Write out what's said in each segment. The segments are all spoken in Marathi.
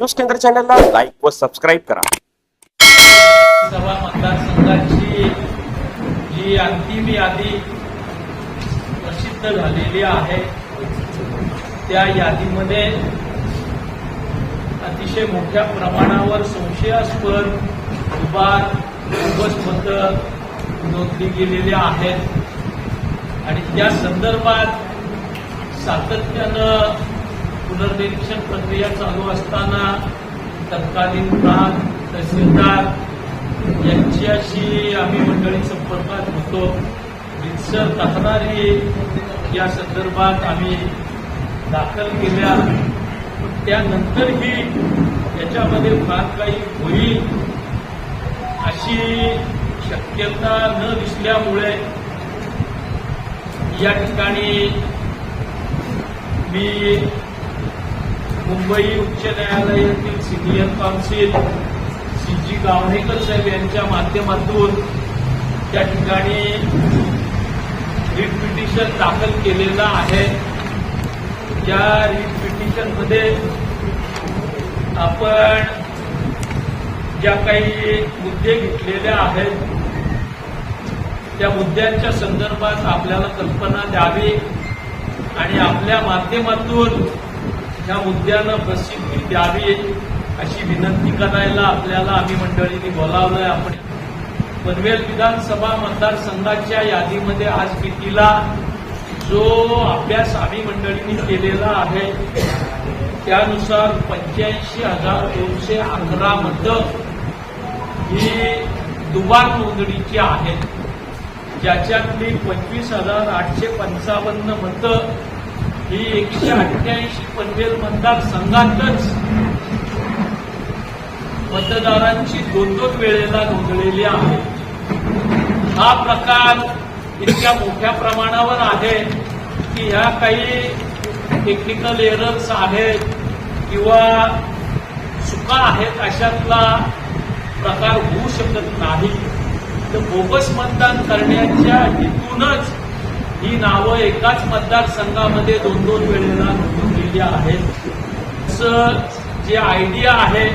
न्यूज केंद्र चॅनलला लाईक व सबस्क्राईब करा. सभा मतदारसंघाची जी अंतिम यादी प्रसिद्ध झालेली आहे त्या यादीमध्ये अतिशय मोठ्या प्रमाणावर संशयास्पद दुबार बोगस मतं नोंदली गेलेली आहेत. आणि त्या संदर्भात सातत्यानं पुनर्निरीक्षण प्रक्रिया चालू असताना तत्कालीन प्रांत तहसीलदार यांच्याशी आम्ही मंडळी संपर्कात होतो. रितसर तक्रारी या संदर्भात आम्ही दाखल केल्या. त्यानंतरही याच्यामध्ये फार काही होईल अशी शक्यता न दिसल्यामुळे या ठिकाणी मी मुंबई उच्च न्यायालयातील senior counsel C G Gavnekar saheb यांच्या माध्यमातून त्या ठिकाणी रिट पिटिशन दाखल केलेलं आहे. या रिट पिटिशनमध्ये आपण ज्या काही मुद्दे घेतलेले आहेत त्या मुद्द्यांच्या संदर्भात आपल्याला कल्पना द्यावी आणि आपल्या माध्यमातून ह्या मुद्द्यांना प्रसिद्धी द्यावी अशी विनंती करायला आपल्याला आम्ही मंडळींनी बोलावलंय. आपण पनवेल विधानसभा मतदारसंघाच्या यादीमध्ये आज कितीला जो अभ्यास आम्ही मंडळींनी केलेला आहे त्यानुसार पंच्याऐंशी हजार दोनशे अकरा मतं ही दुबार नोंदणीची आहेत. ज्याच्यातली पंचवीस हजार आठशे पंचावन्न मतं ही एकशे अठ्ठ्याऐंशी पनवेल मतदारसंघातच मतदारांची दोन दोन वेळेला नोंदलेली आहे. हा प्रकार इतक्या मोठ्या प्रमाणावर आहे की ह्या काही टेक्निकल एरर्स आहेत किंवा चुका आहेत अशातला प्रकार होऊ शकत नाही. तर बोगस मतदान करण्याच्या हेतूनच ही नावं एकाच मतदारसंघामध्ये दोन दोन वेळेला नोंदवलेली आहेत. असं जे आयडिया आहे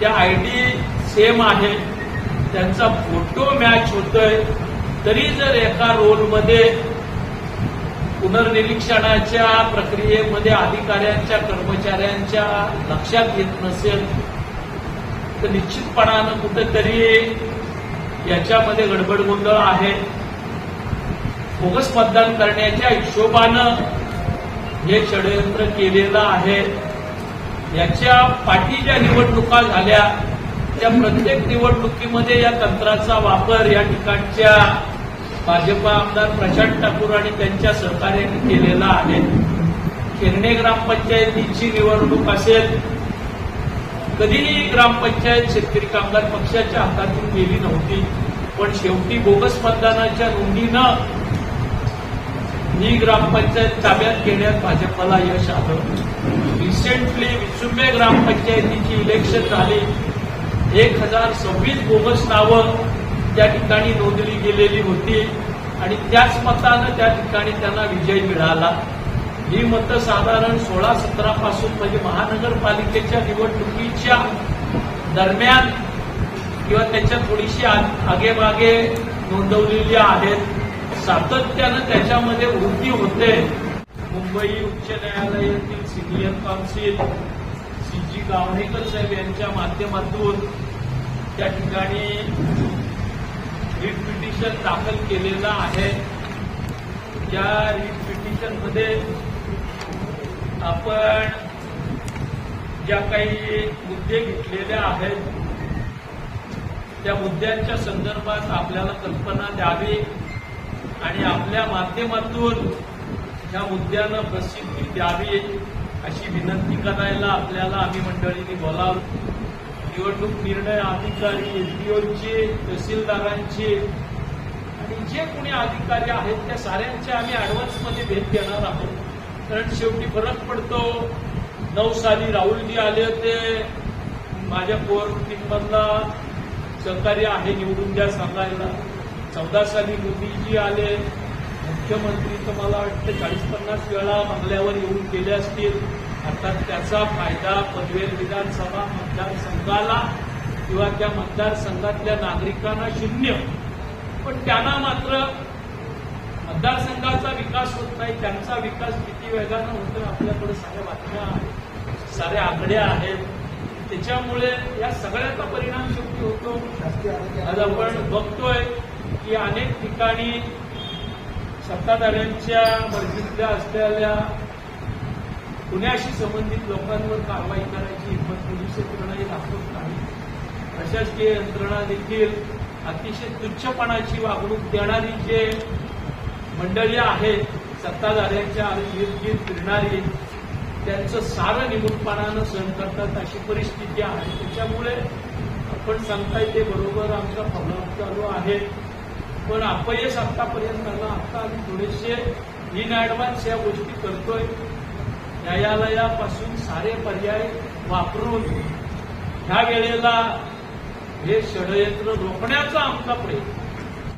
त्या आयडी सेम आहे. त्यांचा फोटो मॅच होतोय. तरी जर एका रोलमध्ये पुनर्निरीक्षणाच्या प्रक्रियेमध्ये अधिकाऱ्यांच्या कर्मचाऱ्यांच्या लक्षात येत नसेल तर निश्चितपणानं कुठेतरी याच्यामध्ये गडबड गोंधळ आहे. बोगस मतदान करण्याच्या हिशोबानं हे षडयंत्र केलेलं आहे. याच्या पाठी ज्या निवडणुका झाल्या. त्या प्रत्येक निवडणुकीमध्ये या तंत्राचा वापर या ठिकाणच्या भाजपा आमदार प्रशांत ठाकूर आणि त्यांच्या सहकार्याने केलेला आहे. खेरणे ग्रामपंचायतीची निवडणूक असेल कधीही ग्रामपंचायत शेतकरी कामगार पक्षाच्या हातातून गेली नव्हती. पण शेवटी बोगस मतदानाच्या नोंदीनं ही ग्रामपंचायत ताब्यात घेण्यात भाजपला यश आलं. रिसेंटली विसुंबे ग्रामपंचायतीची इलेक्शन झाली. एक हजार सव्वीस बोगस नावं त्या ठिकाणी नोंदली गेलेली होती आणि त्याच मतानं त्या ठिकाणी त्यांना विजय मिळाला. ही मतं साधारण सोळा सतरा पासून म्हणजे महानगरपालिकेच्या निवडणुकीच्या दरम्यान किंवा त्याच्या थोडीशी आ- आगेमागे नोंदवलेली आहेत. सातत्यानं त्याच्यामध्ये वृद्धी होते. मुंबई उच्च न्यायालयातील senior counsel C G Gavnekar saheb यांच्या माध्यमातून त्या ठिकाणी रिट पिटिशन दाखल केलेलं आहे. या रिट पिटिशनमध्ये आपण ज्या काही मुद्दे घेतलेले आहेत त्या मुद्द्यांच्या संदर्भात आपल्याला कल्पना द्यावी. आणि आपल्या माध्यमातून ह्या मुद्द्यांना प्रसिद्धी द्यावी अशी विनंती करायला आपल्याला आम्ही मंडळींनी बोलावं निवडणूक निर्णय अधिकारी एनपीओचे तहसीलदारांचे आणि जे कोणी अधिकारी आहेत त्या साऱ्यांचे आम्ही ॲडव्हान्समध्ये भेट घेणार आहोत. कारण शेवटी फरक पडतो. नऊ साली राहुलजी आले होते. माझ्या कोर टीममधला सहकार्य आहे निवडून द्या सांगायला. चौदा साली मोदीजी आले मुख्यमंत्री तर मला वाटतं चाळीस पन्नास वेळा बंगल्यावर येऊन गेले असतील. अर्थात त्याचा फायदा पनवेल विधानसभा मतदारसंघाला किंवा त्या मतदारसंघातल्या नागरिकांना शून्य. पण त्यांना मात्र मतदारसंघाचा विकास होत नाही त्यांचा विकास किती वेगानं होतोय आपल्याकडे साऱ्या बातम्या आहेत साऱ्या आकड्या आहेत. त्याच्यामुळे या सगळ्याचा परिणाम शेवटी होतो. आज आपण बघतोय की अनेक ठिकाणी सत्ताधाऱ्यांच्या मर्जीतल्या असलेल्या गुन्ह्याशी संबंधित लोकांवर कारवाई करायची हिंमत पोलीस यंत्रणाही दाखवत नाही. प्रशासकीय यंत्रणा देखील अतिशय तुच्छपणाची वागणूक देणारी जे मंडळी आहेत सत्ताधाऱ्यांच्या इर्द फिरणारी त्यांचं सारं निमूटपणानं सहन करतात अशी परिस्थिती आहे. त्याच्यामुळे आपण सांगताय ते बरोबर आमचा फॉलोअप चालू आहे. पण अपयश आतापर्यंत आलं. आता आम्ही थोडेसे इन ऍडव्हान्स या गोष्टी करतोय. न्यायालयापासून सारे पर्याय वापरून ह्या वेळेला हे षडयंत्र रोखण्याचा आमचा प्रयत्न.